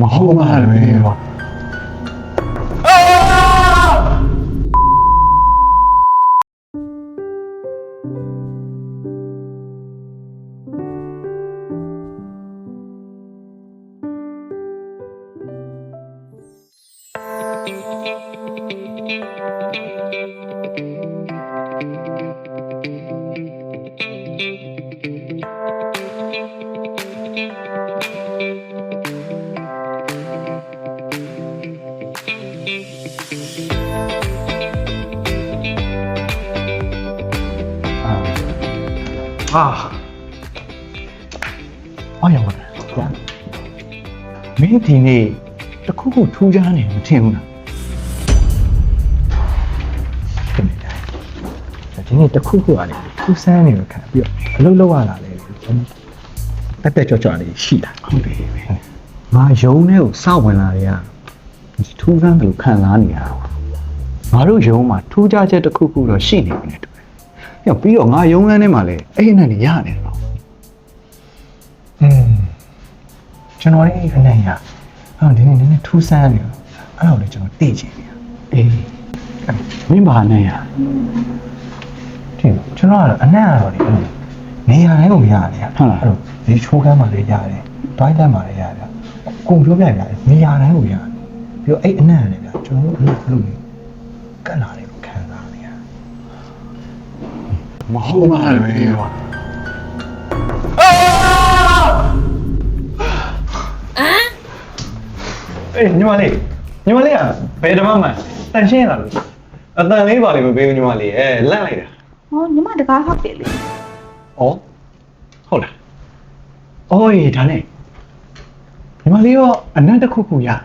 မဟု ဟာအော်ရမလားကွာမင်းဒီနေ့တခုခုထူးခြားနေမထင်ဘူးလားတမင်တိုင်းဒီနေ့တခုခုကလေထူးဆန်းနေလို့ခံပြီးတော့အလုပ်လုပ်ရတာလေကျွန်တော်တက်တက်ကြွကြွလေးရှိတာဟုတ်တယ်ငါယုံနဲ့ကိုစောင့်ဝင်လာတွေကဒီထူးဆန်းတယ်လို့ခံစားနေရတာငါတို့ယုံမှာထူးခြားချက်တစ်ခုခုတော့ရှိနေပြီလေ တူတယ်ပြီးတော့ပြီးတော့ငါယုံလန်းထဲမှာလေအဲ့ဒီနဲ့နေရနေတယ်တော့อืมကျွန်တော်လေးအနေရအော်ဒီနေ့နည်းနည်းထူးဆန်းနေတော့အဲ့တော့လေကျွန်တော်သိချင်နေတာအေးမင်းဘာနဲ့ရဒီကျွန်တော်ကတော့အနံ့ကတော့လေအဲ့လိုနေရာတိုင်းကိုရရတယ်ဟုတ်လားအဲ့လိုဒီချိုးကမ်းမှာလည်းရတယ်ဒွိုင်းတန်းမှာလည်းရတယ်ကိုပြောပြရတယ်နေရာတိုင်းကိုရတယ်ပြီးတော့အဲ့အနံ့ရတယ်ဗျကျွန်တော်တို့အဲ့လိုအဲ့လိုကတ်လာတယ် မဟုတ်ပါဘူးကွာအေးညီမလေးညီမလေးကဘယ်ဓမ္မမှန်တန်ရှင်းရလားလို့အတန်လေးပါလိမ့်မပေးဘူးညီမလေးအဲလန့်လိုက်တာဟောညီမတကားဟောက်တယ်လေဩဟုတ်လားအော်ရေဒါနဲ့ညီမလေးရောအနံ့တစ်ခုခုရတာ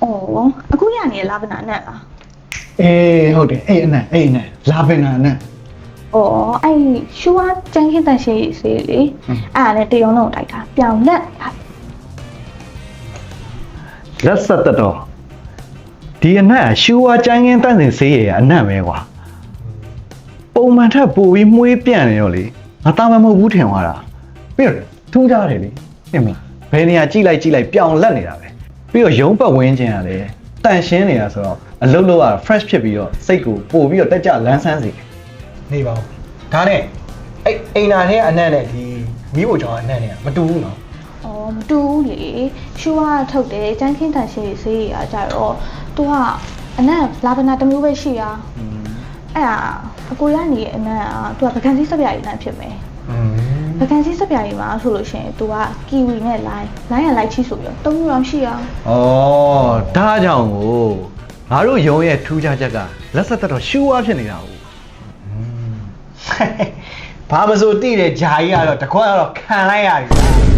ဩအခုရနေလားဗနာနဲ့လား အေးဟုတ်တယ်အဲ့အနံ့အဲ့အနံ့လာပင်နာအနံ့ ဩအဲ့ရှူဝါကျန်းခင်းတန်ရှင်းစေးလေအဲ့ဒါနဲ့တရုံလုံးတိုက်တာပြောင်လက်ဟာလက်ဆက်တက်တော့ဒီအနံ့ကရှူဝါကျန်းကင်းတန့်စင်ဆေးရအနံ့ပဲကွာပုံမှန်ထက်ပိုပြီးမှုေးပြန့်နေတော့လေငါတာမန်မဟုတ်ဘူးထင်သွားတာပြီးတော့ထူးကြတယ်လေသိမလားဘယ်နေရာကြည့်လိုက်ကြည့်လိုက်ပြောင်လက်နေတာပဲပြီးတော့ရုံးပတ်ဝင်းခြင်းရတယ် တန်ရှင်းနေတာဆိုတော့အလုပ်လုပ်ရတာ fresh ဖြစ်ပြီးတော့စိတ်ကိုပို့ပြီးတော့တက်ကြလန်းဆန်းစေတယ်နေပါဦးဒါနဲ့အဲ့အိမ်နာထဲကအနံ့နဲ့ဒီမီးဖို့ကြောင်အနံ့နဲ့ကမတူဘူးနော်။အော်မတူဘူးလေ။ရှူကထုတ်တယ်။ကျန်းခင်းတန်ရှင်ရေးဆေးရကြတော့သူကအနက်လာဗနာတစ်မျိုးပဲရှိတာ။အဲ့ဒါအကိုရနေရဲ့အနက်ကသူကပကံစီးစပြားရည်အနက်ဖြစ်မယ်။อืม ပကံစီစပြားရည်မှာဆိုလို့ရှိရင်သူကကီဝီနဲ့လိုင်းလိုင်းရလိုက်ချီဆိုပြီးတော့သုံးမျိုးတော့ရှိရဩဒါကြောင့်ကိုငါတို့ရုံးရဲ့ထူးခြားချက်ကလက်ဆက်တက်တော့ရှူဝါဖြစ်နေတာဟုတ်ဘာမစိုးတိတဲ့ဂျာကြီးကတော့တခွက်ကတော့ခံလိုက်ရတယ်